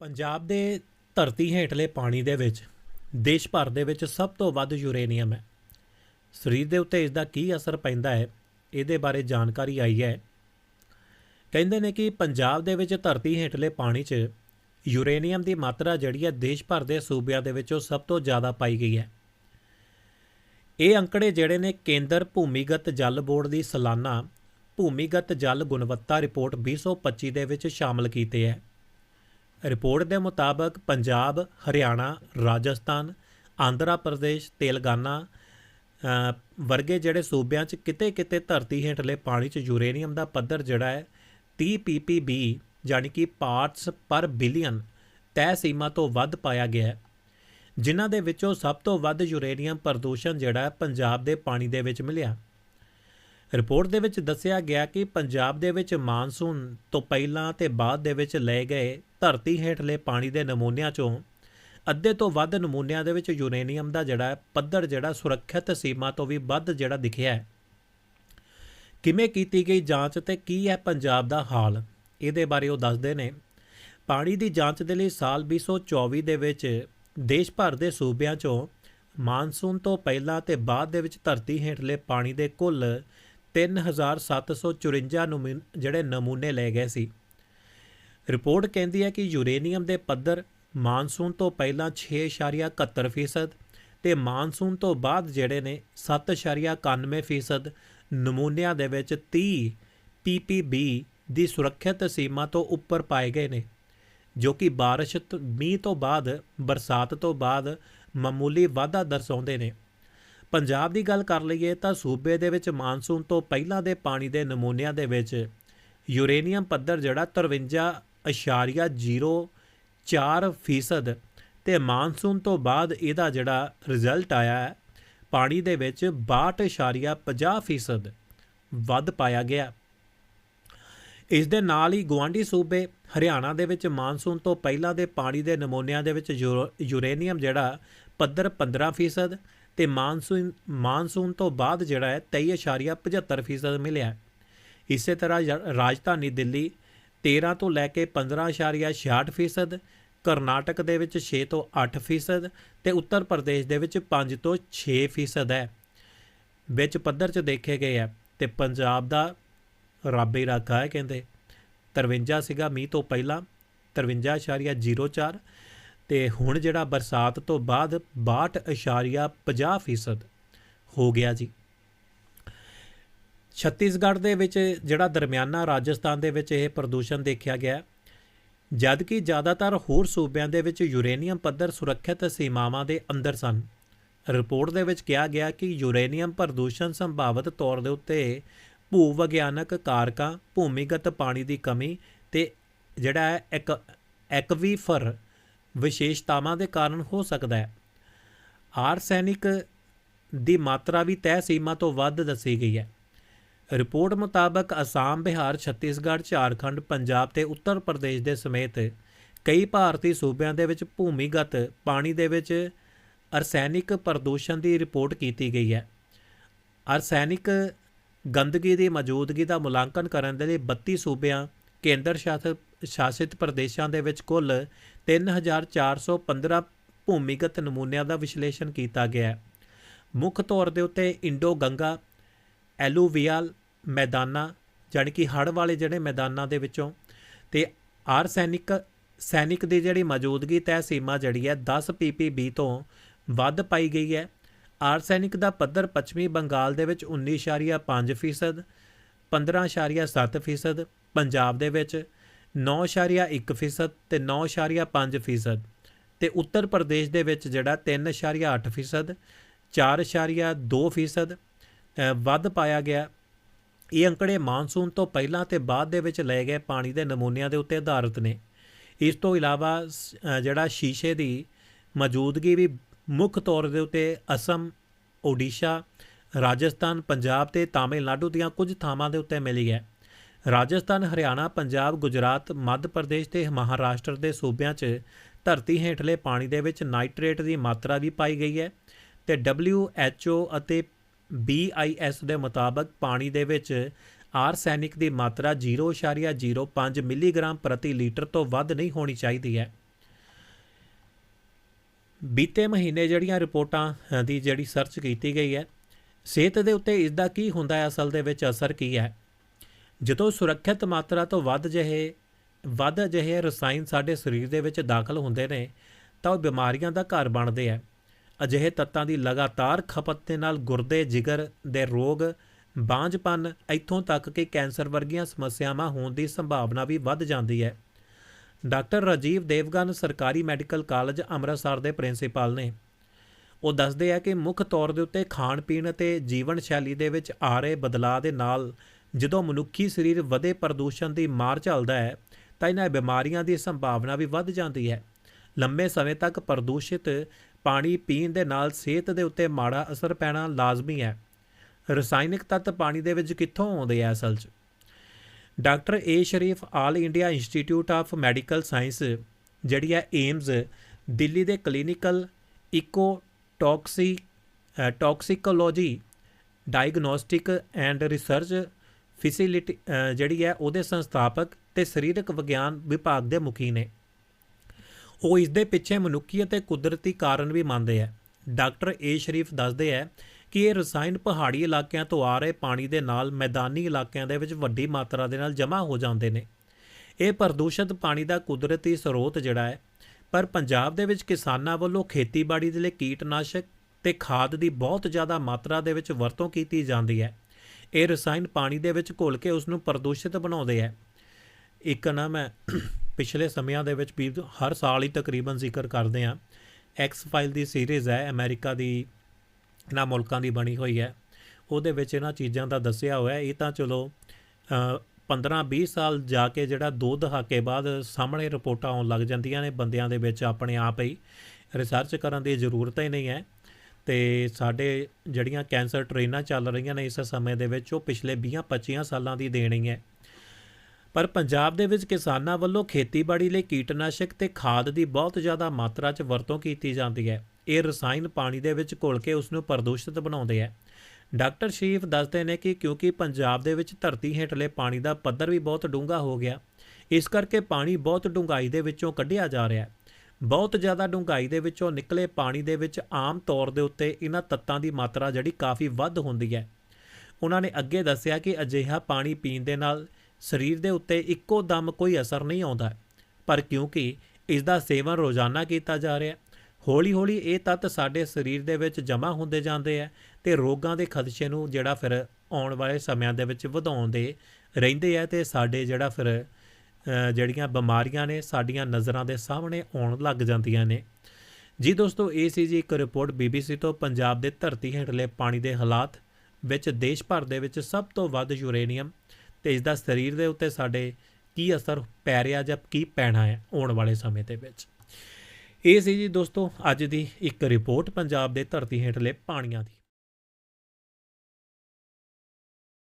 ਪੰਜਾਬ ਦੇ ਧਰਤੀ ਹੇਠਲੇ ਪਾਣੀ ਦੇ ਵਿੱਚ, ਦੇਸ਼ ਭਰ ਦੇ ਵਿੱਚ ਸਭ ਤੋਂ ਵੱਧ ਯੂਰੇਨੀਅਮ ਹੈ। ਸਰੀਰ ਦੇ ਉੱਤੇ ਇਸ ਦਾ ਕੀ ਅਸਰ ਪੈਂਦਾ ਹੈ, ਇਹਦੇ ਬਾਰੇ ਜਾਣਕਾਰੀ ਆਈ ਹੈ। ਕਹਿੰਦੇ ਨੇ ਕਿ ਪੰਜਾਬ ਦੇ ਵਿੱਚ ਧਰਤੀ ਹੇਠਲੇ ਪਾਣੀ 'ਚ ਯੂਰੇਨੀਅਮ ਦੀ ਮਾਤਰਾ ਜਿਹੜੀ ਹੈ ਦੇਸ਼ ਭਰ ਦੇ ਸੂਬਿਆਂ ਦੇ ਵਿੱਚੋਂ ਸਭ ਤੋਂ ਜ਼ਿਆਦਾ ਪਾਈ ਗਈ ਹੈ। ਇਹ ਅੰਕੜੇ ਜਿਹੜੇ ਨੇ ਕੇਂਦਰ ਭੂਮੀਗਤ ਜਲ ਬੋਰਡ ਦੀ ਸਾਲਾਨਾ ਭੂਮੀਗਤ ਜਲ ਗੁਣਵੱਤਾ ਰਿਪੋਰਟ 2025 ਦੇ ਵਿੱਚ ਸ਼ਾਮਲ ਕੀਤੇ ਹੈ। ਰਿਪੋਰਟ ਦੇ ਮੁਤਾਬਕ ਪੰਜਾਬ, ਹਰਿਆਣਾ, ਰਾਜਸਥਾਨ, ਆਂਧਰਾ ਪ੍ਰਦੇਸ਼, ਤੇਲੰਗਾਨਾ ਵਰਗੇ ਜਿਹੜੇ ਸੂਬਿਆਂ 'ਚ ਕਿਤੇ-ਕਿਤੇ ਧਰਤੀ ਹੇਠਲੇ ਪਾਣੀ 'ਚ ਯੂਰੇਨੀਅਮ ਦਾ ਪੱਧਰ ਜਿਹੜਾ ਹੈ 30 ppb ਯਾਨੀ ਕਿ ਪਾਰਟਸ ਪਰ ਬਿਲੀਅਨ ਤੈਅ ਸੀਮਾ ਤੋਂ ਵੱਧ ਪਾਇਆ ਗਿਆ ਹੈ। ਜਿਨ੍ਹਾਂ ਦੇ ਵਿੱਚੋਂ ਸਭ ਤੋਂ ਵੱਧ ਯੂਰੇਨੀਅਮ ਪ੍ਰਦੂਸ਼ਣ ਜਿਹੜਾ ਪੰਜਾਬ ਦੇ ਪਾਣੀ ਦੇ ਵਿੱਚ ਮਿਲਿਆ। ਰਿਪੋਰਟ ਦੇ ਵਿੱਚ ਦੱਸਿਆ ਗਿਆ ਕਿ ਪੰਜਾਬ ਦੇ ਵਿੱਚ ਮਾਨਸੂਨ ਤੋਂ ਪਹਿਲਾਂ ਤੇ ਬਾਅਦ ਦੇ ਵਿੱਚ ਲਏ ਗਏ ਧਰਤੀ ਹੇਠਲੇ ਪਾਣੀ ਦੇ ਨਮੂਨਿਆਂ ਚੋਂ ਅੱਧੇ ਤੋਂ ਵੱਧ ਨਮੂਨਿਆਂ ਦੇ ਵਿੱਚ ਯੂਰੇਨੀਅਮ ਦਾ ਜਿਹੜਾ ਪੱਧਰ ਜਿਹੜਾ ਸੁਰੱਖਿਅਤ ਸੀਮਾ ਤੋਂ ਵੀ ਵੱਧ ਜਿਹੜਾ ਦਿਖਿਆ ਹੈ। ਕਿਵੇਂ ਕੀਤੀ ਗਈ ਜਾਂਚ ਤੇ ਕੀ ਹੈ ਪੰਜਾਬ ਦਾ ਹਾਲ? ਇਹਦੇ ਬਾਰੇ ਉਹ ਦੱਸਦੇ ਨੇ। ਪਾਣੀ ਦੀ ਜਾਂਚ ਦੇ ਲਈ ਸਾਲ 2024 ਦੇ ਵਿੱਚ ਦੇਸ਼ ਭਰ ਦੇ ਸੂਬਿਆਂ ਚੋਂ ਮਾਨਸੂਨ ਤੋਂ ਪਹਿਲਾਂ ਤੇ ਬਾਅਦ ਦੇ ਵਿੱਚ ਧਰਤੀ ਹੇਠਲੇ ਪਾਣੀ ਦੇ ਕੁੱਲ 3754 ਨਮੂਨ ਜਿਹੜੇ ਨਮੂਨੇ ਲਏ ਗਏ ਸੀ। ਰਿਪੋਰਟ ਕਹਿੰਦੀ ਹੈ ਕਿ ਯੂਰੇਨੀਅਮ ਦੇ ਪੱਧਰ ਮਾਨਸੂਨ ਤੋਂ ਪਹਿਲਾਂ 6.71% ਤੇ ਮਾਨਸੂਨ ਤੋਂ ਬਾਅਦ ਜਿਹੜੇ ਨੇ 7.91% ਨਮੂਨਿਆਂ ਦੇ ਵਿੱਚ 30 ppb ਦੀ ਸੁਰੱਖਿਅਤ ਸੀਮਾ ਤੋਂ ਉੱਪਰ ਪਾਏ ਗਏ ਨੇ, ਜੋ ਕਿ ਬਾਰਿਸ਼ ਮੀਂਹ ਤੋਂ ਬਾਅਦ, ਬਰਸਾਤ ਤੋਂ ਬਾਅਦ ਮਾਮੂਲੀ ਵਾਧਾ ਦਰਸਾਉਂਦੇ ਨੇ। ਪੰਜਾਬ ਦੀ ਗੱਲ ਕਰ ਲਈਏ ਤਾਂ ਸੂਬੇ ਦੇ ਵਿੱਚ ਮਾਨਸੂਨ ਤੋਂ ਪਹਿਲਾਂ ਦੇ ਪਾਣੀ ਦੇ ਨਮੂਨਿਆਂ ਦੇ ਵਿੱਚ ਯੂਰੇਨੀਅਮ ਪੱਧਰ ਜਿਹੜਾ 53.04% ਫੀਸਦ ਤੇ ਮਾਨਸੂਨ ਤੋਂ ਬਾਅਦ ਇਹਦਾ ਜਿਹੜਾ ਰਿਜ਼ਲਟ ਆਇਆ ਹੈ, ਪਾਣੀ ਦੇ ਵਿੱਚ 62.50% ਫੀਸਦ ਵੱਧ ਪਾਇਆ ਗਿਆ। ਇਸ ਦੇ ਨਾਲ ਹੀ ਗੁਆਂਢੀ ਸੂਬੇ ਹਰਿਆਣਾ ਦੇ ਵਿੱਚ ਮਾਨਸੂਨ ਤੋਂ ਪਹਿਲਾਂ ਦੇ ਪਾਣੀ ਦੇ ਨਮੂਨਿਆਂ ਦੇ ਵਿੱਚ ਯੂਰੋ- ਯੂਰੇਨੀਅਮ ਜਿਹੜਾ ਪੱਧਰ 15% ਤੇ ਮਾਨਸੂਨ ਮਾਨਸੂਨ ਤੋਂ ਬਾਅਦ ਜਿਹੜਾ ਹੈ 23.75% ਮਿਲਿਆ ਇਸੇ ਤਰ੍ਹਾਂ ਜ- ਰਾਜਧਾਨੀ ਦਿੱਲੀ 13 ਤੋਂ ਲੈ ਕੇ 15.66% ਕਰਨਾਟਕ ਦੇ ਵਿੱਚ 6 ਤੋਂ 8% ਤੇ ਉੱਤਰ ਪ੍ਰਦੇਸ਼ ਦੇ ਵਿੱਚ 5 ਤੋਂ 6% ਹੈ। ਵਿੱਚ ਪੱਧਰ 'ਚ ਦੇਖੇ ਗਏ ਹੈ ਤੇ ਪੰਜਾਬ ਦਾ ਰੱਬ ਹੀ ਹੈ ਕਹਿੰਦੇ। 53 ਸੀਗਾ ਮੀਂਹ ਤੋਂ ਪਹਿਲਾਂ 53.04 ਤੇ ਹੁਣ ਜਿਹੜਾ ਬਰਸਾਤ ਤੋਂ ਬਾਅਦ 62.50% ਫੀਸਦ ਹੋ ਗਿਆ ਜੀ। ਛੱਤੀਸਗੜ੍ਹ ਦੇ ਵਿੱਚ ਜਿਹੜਾ ਦਰਮਿਆਨਾ ਰਾਜਸਥਾਨ ਦੇ ਵਿੱਚ ਇਹ ਪ੍ਰਦੂਸ਼ਣ ਦੇਖਿਆ ਗਿਆ ਜਦਕਿ ਜ਼ਿਆਦਾਤਰ ਹੋਰ ਸੂਬਿਆਂ ਦੇ ਵਿੱਚ ਯੂਰੇਨੀਅਮ ਪੱਧਰ ਸੁਰੱਖਿਅਤ ਸੀਮਾਵਾਂ ਦੇ ਅੰਦਰ ਸਨ। ਰਿਪੋਰਟ ਦੇ ਵਿੱਚ ਕਿਹਾ ਗਿਆ ਕਿ ਯੂਰੇਨੀਅਮ ਪ੍ਰਦੂਸ਼ਣ ਸੰਭਾਵਿਤ ਤੌਰ ਦੇ ਉੱਤੇ ਭੂ ਵਿਗਿਆਨਕ ਕਾਰਕਾਂ, ਭੂਮੀਗਤ ਪਾਣੀ ਦੀ ਕਮੀ ਤੇ ਜਿਹੜਾ ਹੈ ਇੱਕ ਐਕਵੀਫਰ ਵਿਸ਼ੇਸ਼ਤਾਵਾਂ ਦੇ ਕਾਰਨ ਹੋ ਸਕਦਾ ਹੈ। ਆਰਸੈਨਿਕ ਦੀ ਮਾਤਰਾ ਵੀ ਤੈਅ ਸੀਮਾ ਤੋਂ ਵੱਧ ਦੱਸੀ ਗਈ ਹੈ। ਰਿਪੋਰਟ ਮੁਤਾਬਕ ਅਸਾਮ, ਬਿਹਾਰ, ਛੱਤੀਸਗੜ੍ਹ, ਝਾਰਖੰਡ, ਪੰਜਾਬ ਤੇ ਉੱਤਰ ਪ੍ਰਦੇਸ਼ ਦੇ ਸਮੇਤ ਕਈ ਭਾਰਤੀ ਸੂਬਿਆਂ ਦੇ ਵਿੱਚ ਭੂਮੀਗਤ ਪਾਣੀ ਦੇ ਵਿੱਚ ਅਰਸੈਨਿਕ ਪ੍ਰਦੂਸ਼ਣ ਦੀ ਰਿਪੋਰਟ ਕੀਤੀ ਗਈ ਹੈ। ਅਰਸੈਨਿਕ ਗੰਦਗੀ ਦੀ ਮੌਜੂਦਗੀ ਦਾ ਮੁਲਾਂਕਣ ਕਰਨ ਦੇ ਲਈ 32 ਸੂਬਿਆਂ ਕੇਂਦਰ ਸ਼ਾਸਿਤ ਸ਼ਾਸਿਤ ਪ੍ਰਦੇਸ਼ਾਂ ਦੇ ਵਿੱਚ ਕੁੱਲ 3415 ਭੂਮੀਗਤ ਨਮੂਨਿਆਂ ਦਾ ਵਿਸ਼ਲੇਸ਼ਣ ਕੀਤਾ ਗਿਆ ਹੈ। ਮੁੱਖ ਤੌਰ ਦੇ ਉੱਤੇ ਇੰਡੋ ਗੰਗਾ ਐਲੂਵੀਅਲ ਮੈਦਾਨਾਂ, ਜਾਣੀ ਕਿ ਹੜ੍ਹ ਵਾਲੇ ਜਿਹੜੇ ਮੈਦਾਨਾਂ ਦੇ ਵਿੱਚੋਂ ਤੇ ਆਰਸੈਨਿਕ ਸੈਨਿਕ ਦੀ ਜਿਹੜੀ ਮੌਜੂਦਗੀ ਤੈਅ ਸੀਮਾ ਜਿਹੜੀ ਹੈ 10 ppb ਤੋਂ ਵੱਧ ਪਾਈ ਗਈ ਹੈ। ਆਰਸੈਨਿਕ ਦਾ ਪੱਧਰ ਪੱਛਮੀ ਬੰਗਾਲ ਦੇ ਵਿੱਚ 19.5% 15.7% ਪੰਜਾਬ ਦੇ ਵਿੱਚ 9.1% ਤੇ 9.5% ਤੇ ਉੱਤਰ ਪ੍ਰਦੇਸ਼ ਦੇ ਵਿੱਚ ਜਿਹੜਾ 3.8% 4.2% ਅ, ਵੱਧ ਪਾਇਆ ਗਿਆ। ਇਹ ਅੰਕੜੇ ਮਾਨਸੂਨ ਤੋਂ ਪਹਿਲਾਂ ਤੇ ਬਾਅਦ ਦੇ ਵਿੱਚ ਲਏ ਗਏ ਪਾਣੀ ਦੇ ਨਮੂਨਿਆਂ ਦੇ ਉੱਤੇ ਆਧਾਰਿਤ ਨੇ। ਇਸ ਤੋਂ ਇਲਾਵਾ ਸ- ਜਿਹੜਾ ਸ਼ੀਸ਼ੇ ਦੀ ਮੌਜੂਦਗੀ ਵੀ ਮੁੱਖ ਤੌਰ ਦੇ ਉੱਤੇ ਅਸਮ ਓਡੀਸ਼ਾ ਰਾਜਸਥਾਨ ਪੰਜਾਬ ਤੇ ਤਾਮਿਲਨਾਡੂ ਦੀਆਂ ਕੁਝ ਥਾਵਾਂ ਦੇ ਉੱਤੇ ਮਿਲੀ ਹੈ। ਰਾਜਸਥਾਨ, ਹਰਿਆਣਾ, ਪੰਜਾਬ, ਗੁਜਰਾਤ, ਮੱਧ ਪ੍ਰਦੇਸ਼ ਤੇ ਮਹਾਰਾਸ਼ਟਰ ਦੇ ਸੂਬਿਆਂ 'ਚ ਧਰਤੀ ਹੇਠਲੇ ਪਾਣੀ ਦੇ ਵਿੱਚ ਨਾਈਟ੍ਰੇਟ ਦੀ ਮਾਤਰਾ ਵੀ ਪਾਈ ਗਈ ਹੈ ਤੇ WHO ਅਤੇ BIS ਦੇ ਮੁਤਾਬਕ ਪਾਣੀ ਦੇ ਵਿੱਚ ਆਰਸੈਨਿਕ ਦੀ ਮਾਤਰਾ 0.05 ਮਿਲੀਗ੍ਰਾਮ ਪ੍ਰਤੀ ਲੀਟਰ ਤੋਂ ਵੱਧ ਨਹੀਂ ਹੋਣੀ ਚਾਹੀਦੀ ਹੈ। ਬੀਤੇ ਮਹੀਨੇ ਜਿਹੜੀਆਂ ਰਿਪੋਰਟਾਂ ਦੀ ਜਿਹੜੀ ਸਰਚ ਕੀਤੀ ਗਈ ਹੈ, ਸਿਹਤ ਦੇ ਉੱਤੇ ਇਸ ਦਾ ਕੀ ਹੁੰਦਾ ਹੈ, ਅਸਲ ਦੇ ਵਿੱਚ ਅਸਰ ਕੀ ਹੈ? ਜਦੋਂ ਸੁਰੱਖਿਅਤ ਮਾਤਰਾ ਤੋਂ ਵੱਧ ਜਿਹੇ ਵੱਧ ਜਿਹੇ ਰਸਾਇਣ ਸਾਡੇ ਸਰੀਰ ਦੇ ਵਿੱਚ ਦਾਖਲ ਹੁੰਦੇ ਨੇ, ਤਾਂ ਉਹ ਬਿਮਾਰੀਆਂ ਦਾ ਘਰ ਬਣਦੇ ਆ। ਅਜਿਹੇ ਤੱਤਾਂ ਦੀ ਲਗਾਤਾਰ ਖਪਤ ਦੇ ਨਾਲ ਗੁਰਦੇ, ਜਿਗਰ ਦੇ ਰੋਗ, ਬਾਂਝਪਨ, ਇੱਥੋਂ ਤੱਕ ਕਿ ਕੈਂਸਰ ਵਰਗੀਆਂ ਸਮੱਸਿਆਵਾਂ ਹੋਣ ਦੀ ਸੰਭਾਵਨਾ ਵੀ ਵੱਧ ਜਾਂਦੀ ਹੈ। ਡਾਕਟਰ ਰਾਜੀਵ ਦੇਵਗਨ ਸਰਕਾਰੀ ਮੈਡੀਕਲ ਕਾਲਜ ਅੰਮ੍ਰਿਤਸਰ ਦੇ ਪ੍ਰਿੰਸੀਪਲ ਨੇ। ਉਹ ਦੱਸਦੇ ਆ ਕਿ ਮੁੱਖ ਤੌਰ ਦੇ ਉੱਤੇ ਖਾਣ ਪੀਣ ਅਤੇ ਜੀਵਨ ਸ਼ੈਲੀ ਦੇ ਵਿੱਚ ਆ ਰਹੇ ਬਦਲਾਅ ਦੇ ਨਾਲ ਜਦੋਂ ਮਨੁੱਖੀ ਸਰੀਰ ਵਧੇ ਪ੍ਰਦੂਸ਼ਣ ਦੀ ਮਾਰ ਝੱਲਦਾ ਹੈ, ਤਾਂ ਇਹਨਾਂ ਬਿਮਾਰੀਆਂ ਦੀ ਸੰਭਾਵਨਾ ਵੀ ਵੱਧ ਜਾਂਦੀ ਹੈ। ਲੰਬੇ ਸਮੇਂ ਤੱਕ ਪ੍ਰਦੂਸ਼ਿਤ ਪਾਣੀ ਪੀਣ ਦੇ ਨਾਲ ਸਿਹਤ ਦੇ ਉੱਤੇ ਮਾੜਾ ਅਸਰ ਪੈਣਾ ਲਾਜ਼ਮੀ ਹੈ। ਰਸਾਇਣਿਕ ਤੱਤ ਪਾਣੀ ਦੇ ਵਿੱਚ ਕਿੱਥੋਂ ਆਉਂਦੇ ਆ ਅਸਲ 'ਚ? Doctor A Sharif all India institute of medical science, ਜਿਹੜੀ ਹੈ ਏਮਜ਼, ਦਿੱਲੀ ਦੇ ਕਲੀਨਿਕਲ ਇਕੋ ਟੌਕਸੀ toxicology, diagnostic and research facility ਜਿਹੜੀ ਹੈ, ਉਹਦੇ ਸੰਸਥਾਪਕ ਤੇ ਸਰੀਰਕ ਵਿਗਿਆਨ ਵਿਭਾਗ ਦੇ ਮੁਖੀ ਨੇ। ਉਹ ਇਸ ਦੇ ਪਿੱਛੇ ਮਨੁੱਖੀ ਅਤੇ ਕੁਦਰਤੀ ਕਾਰਨ ਵੀ ਮੰਨਦੇ ਆ ਡਾਕਟਰ ਏ ਸ਼ਰੀਫ ਦੱਸਦੇ ਆ ਕਿ ਇਹ ਰਸਾਇਣ ਪਹਾੜੀ ਇਲਾਕਿਆਂ ਤੋਂ ਆ ਰਹੇ ਪਾਣੀ ਦੇ ਨਾਲ ਮੈਦਾਨੀ ਇਲਾਕਿਆਂ ਦੇ ਵਿੱਚ ਵੱਡੀ ਮਾਤਰਾ ਦੇ ਨਾਲ ਜਮ੍ਹਾਂ ਹੋ ਜਾਂਦੇ ਨੇ। ਇਹ ਪ੍ਰਦੂਸ਼ਿਤ ਪਾਣੀ ਦਾ ਕੁਦਰਤੀ ਸਰੋਤ ਜਿਹੜਾ ਹੈ, ਪਰ ਪੰਜਾਬ ਦੇ ਵਿੱਚ ਕਿਸਾਨਾਂ ਵੱਲੋਂ ਖੇਤੀਬਾੜੀ ਦੇ ਲਈ ਕੀਟਨਾਸ਼ਕ ਤੇ ਖਾਦ ਦੀ ਬਹੁਤ ਜ਼ਿਆਦਾ ਮਾਤਰਾ ਦੇ ਵਿੱਚ ਵਰਤੋਂ ਕੀਤੀ ਜਾਂਦੀ ਹੈ। ਇਹ ਰਸਾਇਣ ਪਾਣੀ ਦੇ ਵਿੱਚ ਘੁਲ ਕੇ ਉਸ ਨੂੰ ਪ੍ਰਦੂਸ਼ਿਤ ਬਣਾਉਂਦੇ ਹੈ। ਇੱਕ ਨਾ ਮੈਂ ਪਿਛਲੇ ਸਮਿਆਂ ਦੇ ਵਿੱਚ ਵੀ ਹਰ ਸਾਲ ਹੀ ਤਕਰੀਬਨ ਜ਼ਿਕਰ ਕਰਦੇ ਆ ਐਕਸ ਫਾਈਲ ਦੀ ਸੀਰੀਜ਼ ਹੈ ਅਮਰੀਕਾ ਦੀ ਨਾ ਮੁਲਕਾਂ ਦੀ ਬਣੀ ਹੋਈ ਹੈ। ਉਹਦੇ ਵਿੱਚ ਇਹਨਾਂ ਚੀਜ਼ਾਂ ਦਾ ਦੱਸਿਆ ਹੋਇਆ ਇਹ ਤਾਂ ਚਲੋ 15-20 ਸਾਲ ਜਾ ਕੇ ਜਿਹੜਾ ਦੋ ਦਹਾਕੇ ਬਾਅਦ ਸਾਹਮਣੇ ਰਿਪੋਰਟਾਂ ਆਉਣ ਲੱਗ ਜਾਂਦੀਆਂ ਨੇ ਬੰਦਿਆਂ ਦੇ ਵਿੱਚ ਆਪਣੇ ਆਪ ਹੀ। ਰਿਸਰਚ ਕਰਨ ਦੀ ਜ਼ਰੂਰਤ ਹੀ ਨਹੀਂ ਹੈ। ਤੇ ਸਾਡੇ ਜਿਹੜੀਆਂ ਕੈਂਸਰ ਟ੍ਰੇਨਾਂ ਚੱਲ ਰਹੀਆਂ ਨੇ ਇਸ ਸਮੇਂ ਦੇ ਵਿੱਚ, ਉਹ ਪਿਛਲੇ 20-25 ਸਾਲਾਂ ਦੀ ਦੇਣੀ ਹੈ ਪਰ ਪੰਜਾਬ ਦੇ ਵਿੱਚ ਕਿਸਾਨਾਂ ਵੱਲੋਂ ਖੇਤੀਬਾੜੀ ਲਈ ਕੀਟਨਾਸ਼ਕ ਤੇ ਖਾਦ ਦੀ ਬਹੁਤ ਜ਼ਿਆਦਾ ਮਾਤਰਾ 'ਚ ਵਰਤੋਂ ਕੀਤੀ ਜਾਂਦੀ ਹੈ। ਇਹ ਰਸਾਇਣ ਪਾਣੀ ਦੇ ਵਿੱਚ ਘੁਲ ਕੇ ਉਸ ਨੂੰ ਪ੍ਰਦੂਸ਼ਿਤ ਬਣਾਉਂਦੇ ਹੈ। ਡਾਕਟਰ ਸ਼ਰੀਫ ਦੱਸਦੇ ਨੇ ਕਿ ਕਿਉਂਕਿ ਪੰਜਾਬ ਦੇ ਵਿੱਚ ਧਰਤੀ ਹੇਠਲੇ ਪਾਣੀ ਦਾ ਪੱਧਰ ਵੀ ਬਹੁਤ ਡੂੰਘਾ ਹੋ ਗਿਆ, ਇਸ ਕਰਕੇ ਪਾਣੀ ਬਹੁਤ ਡੂੰਘਾਈ ਦੇ ਵਿੱਚੋਂ ਕੱਢਿਆ ਜਾ ਰਿਹਾ ਹੈ। ਬਹੁਤ ਜ਼ਿਆਦਾ ਡੂੰਘਾਈ ਦੇ ਵਿੱਚੋਂ ਨਿਕਲੇ ਪਾਣੀ ਦੇ ਵਿੱਚ ਆਮ ਤੌਰ ਦੇ ਉੱਤੇ ਇਹਨਾਂ ਤੱਤਾਂ ਦੀ ਮਾਤਰਾ ਜਿਹੜੀ ਕਾਫੀ ਵੱਧ ਹੁੰਦੀ ਹੈ। ਉਹਨਾਂ ਨੇ ਅੱਗੇ ਦੱਸਿਆ ਕਿ ਅਜਿਹਾ ਪਾਣੀ ਪੀਣ ਦੇ ਨਾਲ ਸਰੀਰ ਦੇ ਉੱਤੇ ਇੱਕੋ ਦਮ ਕੋਈ ਅਸਰ ਨਹੀਂ ਆਉਂਦਾ, ਪਰ ਕਿਉਂਕਿ ਇਸ ਦਾ ਸੇਵਨ ਰੋਜ਼ਾਨਾ ਕੀਤਾ ਜਾ ਰਿਹਾ ਹੌਲੀ-ਹੌਲੀ ਇਹ ਤੱਤ ਸਾਡੇ ਸਰੀਰ ਦੇ ਵਿੱਚ ਜਮ੍ਹਾਂ ਹੁੰਦੇ ਜਾਂਦੇ ਆ ਤੇ ਰੋਗਾਂ ਦੇ ਖਦਸ਼ੇ ਨੂੰ ਜਿਹੜਾ ਫਿਰ ਆਉਣ ਵਾਲੇ ਸਮਿਆਂ ਦੇ ਵਿੱਚ ਵਧਾਉਂਦੇ ਰਹਿੰਦੇ ਆ ਤੇ ਸਾਡੇ ਜਿਹੜਾ ਫਿਰ ਜਿਹੜੀਆਂ ਬਿਮਾਰੀਆਂ ਨੇ ਸਾਡੀਆਂ ਨਜ਼ਰਾਂ ਦੇ ਸਾਹਮਣੇ ਆਉਣ ਲੱਗ ਜਾਂਦੀਆਂ ਨੇ। ਜੀ ਦੋਸਤੋ, ਇਹ ਸੀ ਜੀ ਇੱਕ ਰਿਪੋਰਟ BBC ਤੋਂ ਪੰਜਾਬ ਦੇ ਧਰਤੀ ਹੇਠਲੇ ਪਾਣੀ ਦੇ ਹਾਲਾਤ ਵਿੱਚ ਦੇਸ਼ ਭਰ ਦੇ ਵਿੱਚ ਸਭ ਤੋਂ ਵੱਧ ਯੂਰੇਨੀਅਮ ਤੇ ਇਸ ਦਾ ਸਰੀਰ ਦੇ ਉੱਤੇ ਸਾਡੇ ਕੀ ਅਸਰ ਪੈ ਰਿਹਾ ਜਾਂ ਕੀ ਪੈਣਾ ਹੈ ਆਉਣ ਵਾਲੇ ਸਮੇਂ ਦੇ ਵਿੱਚ। ਇਹ ਸੀ ਜੀ ਦੋਸਤੋ, ਅੱਜ ਦੀ ਇੱਕ ਰਿਪੋਰਟ ਪੰਜਾਬ ਦੇ ਧਰਤੀ ਹੇਠਲੇ ਪਾਣੀਆਂ ਦੀ।